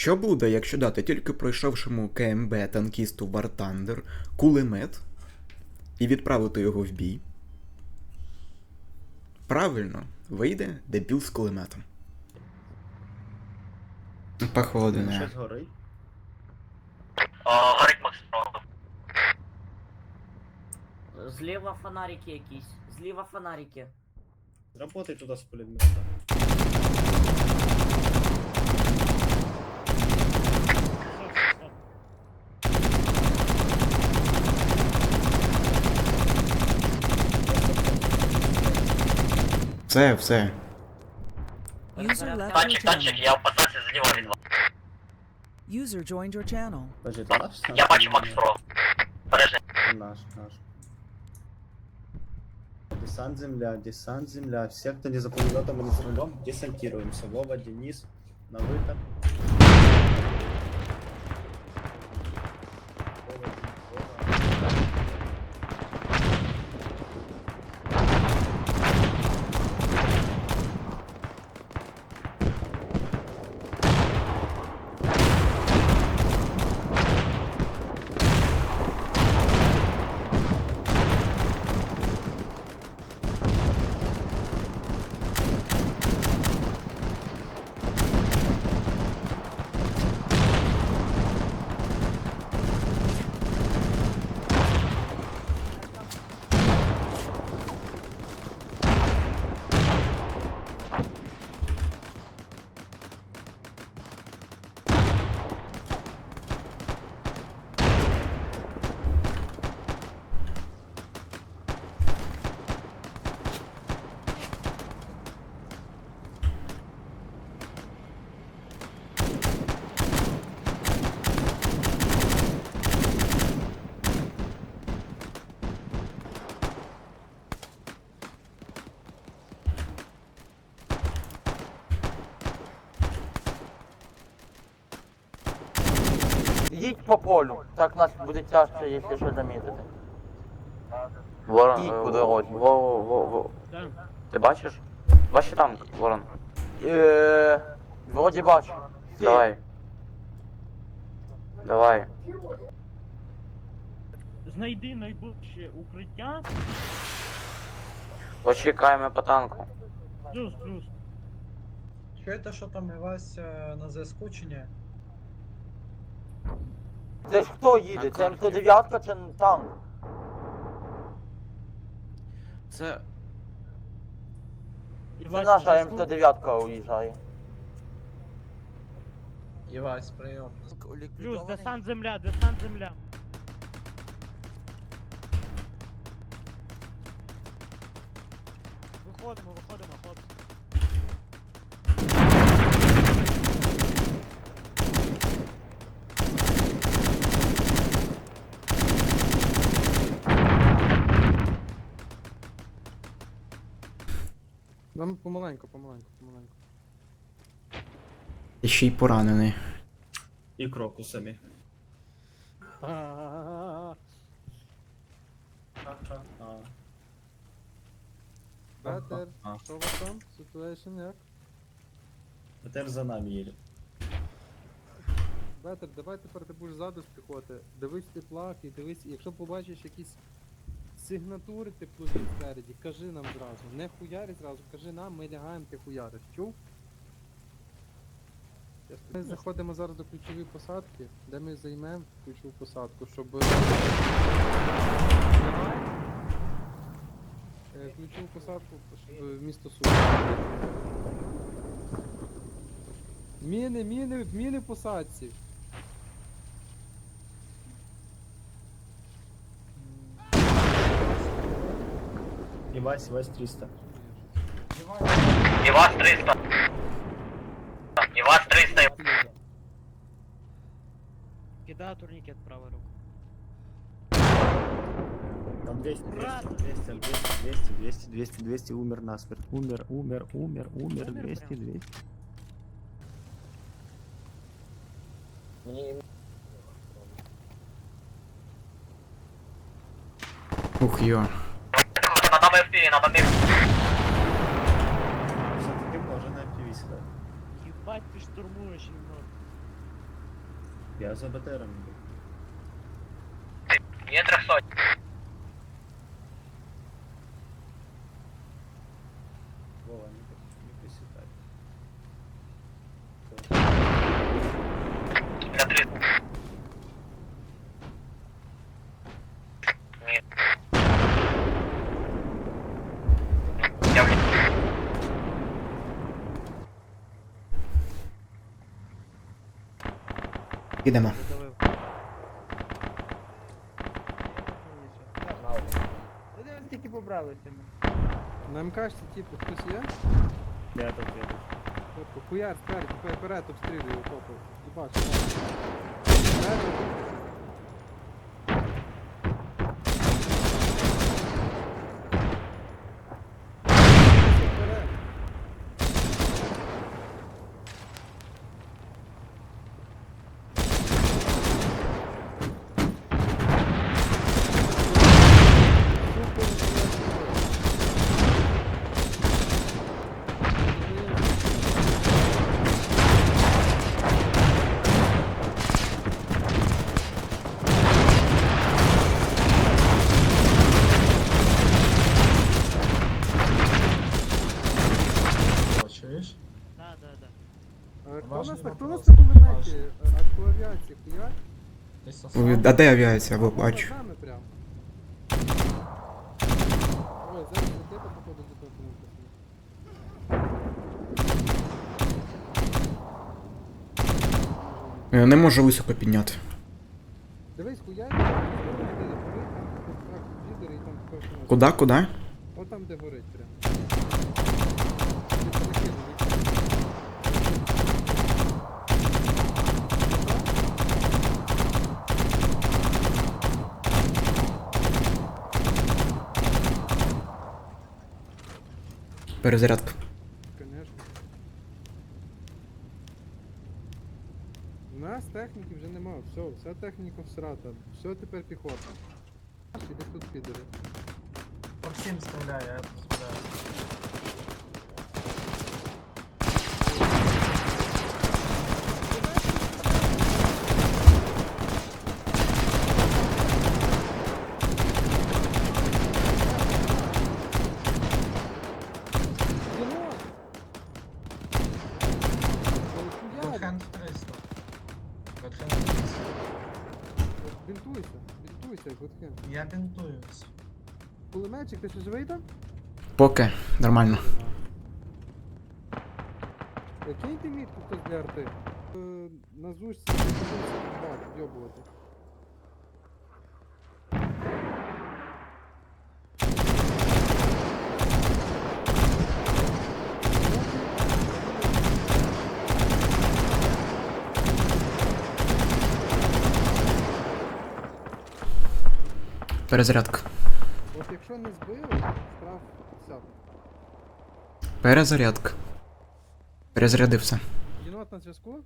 Що буде, якщо дати тільки пройшовшому КМБ танкісту War Thunder кулемет і відправити його в бій? Правильно, вийде дебіл з кулеметом. Походу, не. Щось горить. Горить Макс. Зліва фонарики якісь. Зліва фонарики. Работай туди з пулемета. Все, все. User left your Танчик, танчик, channel. я в пацанці зліва від вас. User joined your channel. Подожди, це наш? Я бачу Макс справа. Бережи. Це Наш, наш. Десант земля, десант земля. Все, кто не за пулеметом или за рулем, десантируемся. Вова, Денис, на выход. Їдь по полю, так нас буде тяжче, якщо що замітити. Ворон, І е, по дорозі. Во, во, во, во. Ти бачиш? Бачиш там, Ворон? Е, вроді бачу. Давай. Давай. Знайди найближче укриття. Почекаємо по танку. Плюс, плюс. Чуєте, що там у вас е, на зв'язку чи ні? Це ж хто їде? Це МТ-9 чи танк? Це. Це наша зв'язку. МТ-9 уїжджає. Євась, прийом. Плюс, десант земля, десант земля. Виходимо, виходимо, Нам помаленьку, помаленьку, помаленьку. І ще й поранений. И крокусами. А-а-а. А. Бетер, А. що у вас там? Ситуейшн як? БТР за нами едет. Бетер, давай тепер ти будеш ззаду з піхоти. Дивись теплак і дивись, якщо побачиш якісь сигнатури теплові спереді, кажи нам зразу. Не хуярі зразу, кажи нам, ми лягаємо, ти хуяриш. Чув? Ми заходимо зараз до ключової посадки, де ми займемо ключову посадку, щоб. Е, Ключову посадку, щоб місто Суми. Міни, міни, міни посадці. И Вась, Вась 300. І вас 300. І вас 300. Кидаю турнікет правою руку. Там 200, 200, Ура! 200, 200, 200, 200, 200, 200, умер насмерть. Умер, умер, умер, умер, Умер 200, прям. 200. Ух йо. На нами впіві, на нами Все-таки можно на FPV сюда. Їбать, ти штурмуєш його. Я за БТРом иду. Є 300. Вова, не, пос- не посекай. На 3. Ні. Я в Ідемо. Тільки побралися ми. На МКшці, типу, хтось є? Я тут, я тут. Тобто, хуяр спереді, хай вперед обстрілює топу. Вперед. Вперед. Да, да, да. А Хто у нас Важний хто у нас вопрос. на кулеметі? Важний. А по авіації хуяр? Ой, А де авіація? Бо бачу. з нами прям. Ой, зараз ракета походу до того. Я не можу високо підняти. Дивись, хуяр, там лідери і там перший раз. Куда, куди? От там, де горить прям. Ти перекидай, Перезарядка. Конечно. У нас техніки вже нема, все, вся техніка всрата. Все тепер піхота. Іди тут підери. По всім стріляє, я стріляю. Я бінтуюсь. Кулеметчик, ти щось вийде? Поки. Нормально. Який ти мітку тут для арти? Е, На зушці так, йобувати. Перезарядка. От якщо не збили, штраф 50. Перезарядка. Перезарядився. Єнот на зв'язку?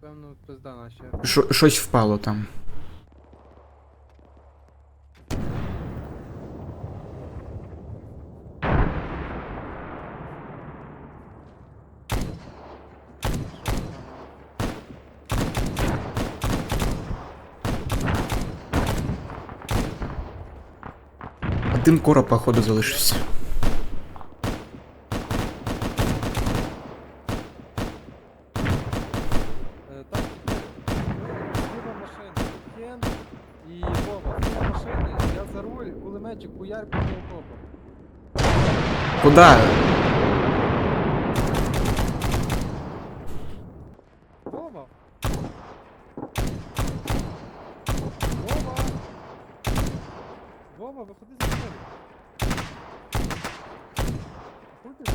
Певно, пизда наша. Шо- Щось впало там. Один короб, походу, залишився. Е, Так, зліва машина, Кен і Вова. Я за руль, кулеметчик, хуярь по окопу. Куда? Вова, виходи з машини. Виходи.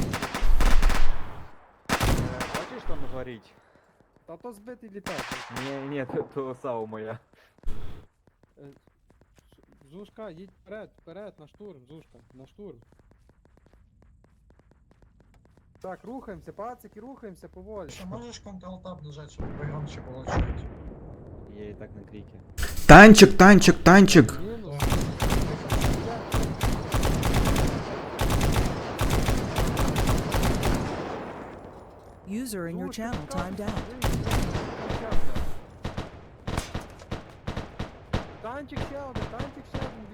Бачиш там горить? Та то збитий літак. Ні, ні, то, то САУ моя. Е, Зушка, їдь вперед, вперед, на штурм, Зушка, на штурм. Так, рухаємося, пацики, рухаємося поволі. Що можеш контрол-тап нажати, щоб погромче було чути? Я і так на кріки. Танчик, танчик, танчик! Мінус. User in your Зушка, channel так, timed out. дивись, Танчик ще один, танчик ще один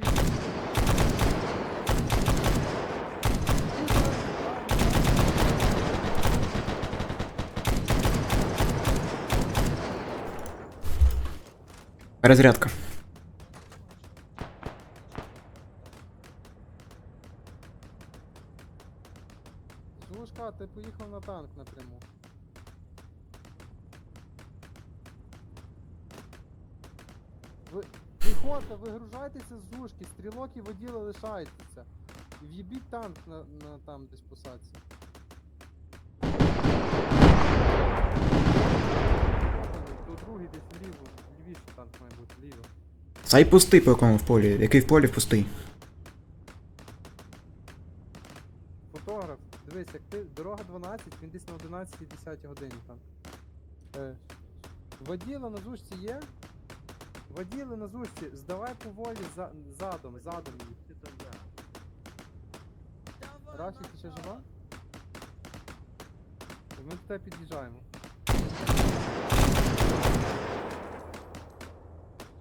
і воділи лишайтеся. І в'їбіть танк на, на там десь посадці. То другий десь вліво, лівіше танк має бути, вліво. Цей пустий по якому в полі. Який в полі пустий. Фотограф, дивись, як ти дорога 12, він десь на 11-10 годині там. Е, воділа на зушці є? Воділи на зушці, здавай поволі за, задом, задом їх. Раші, ти ще жива? Ми до тебе під'їжджаємо.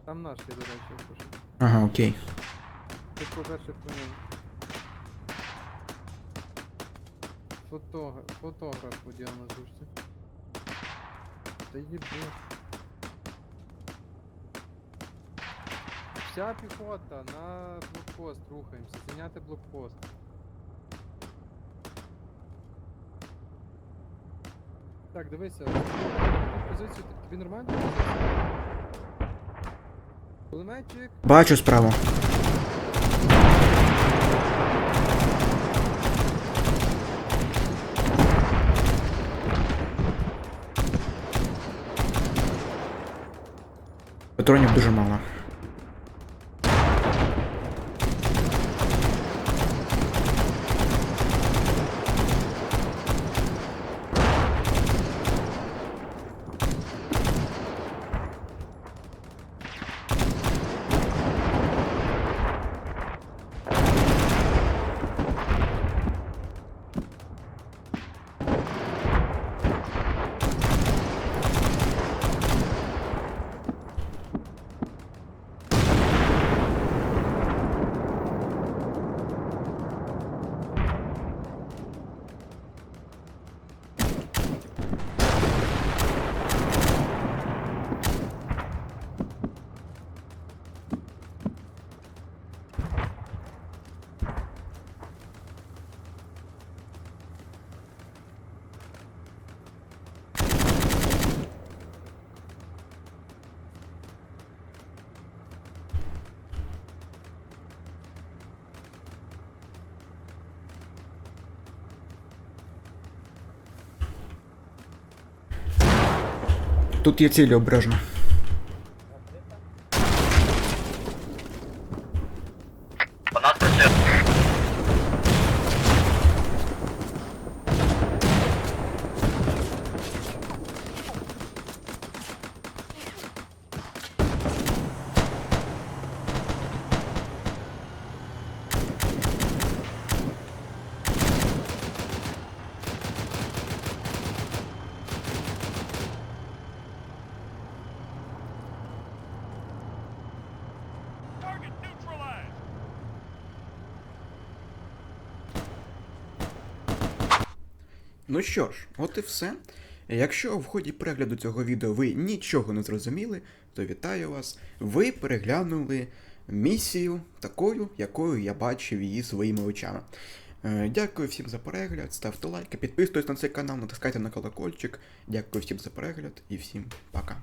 Там наш є, до речі, якщо. Ага, окей. Ти по-перше по ньому. Фотограф, фотограф поділ на зушці. Та їбе. Вся піхота на блокпост рухаємося, зайняти блокпост. Так, дивися, позицію тобі нормально? Кулеметчик. Бачу справа. Патронів дуже мало. Тут є цілі обережно. Ну що ж, от і все. Якщо в ході перегляду цього відео ви нічого не зрозуміли, то вітаю вас. Ви переглянули місію такою, якою я бачив її своїми очами. Е, Дякую всім за перегляд, ставте лайки, підписуйтесь на цей канал, натискайте на колокольчик. Дякую всім за перегляд і всім пока.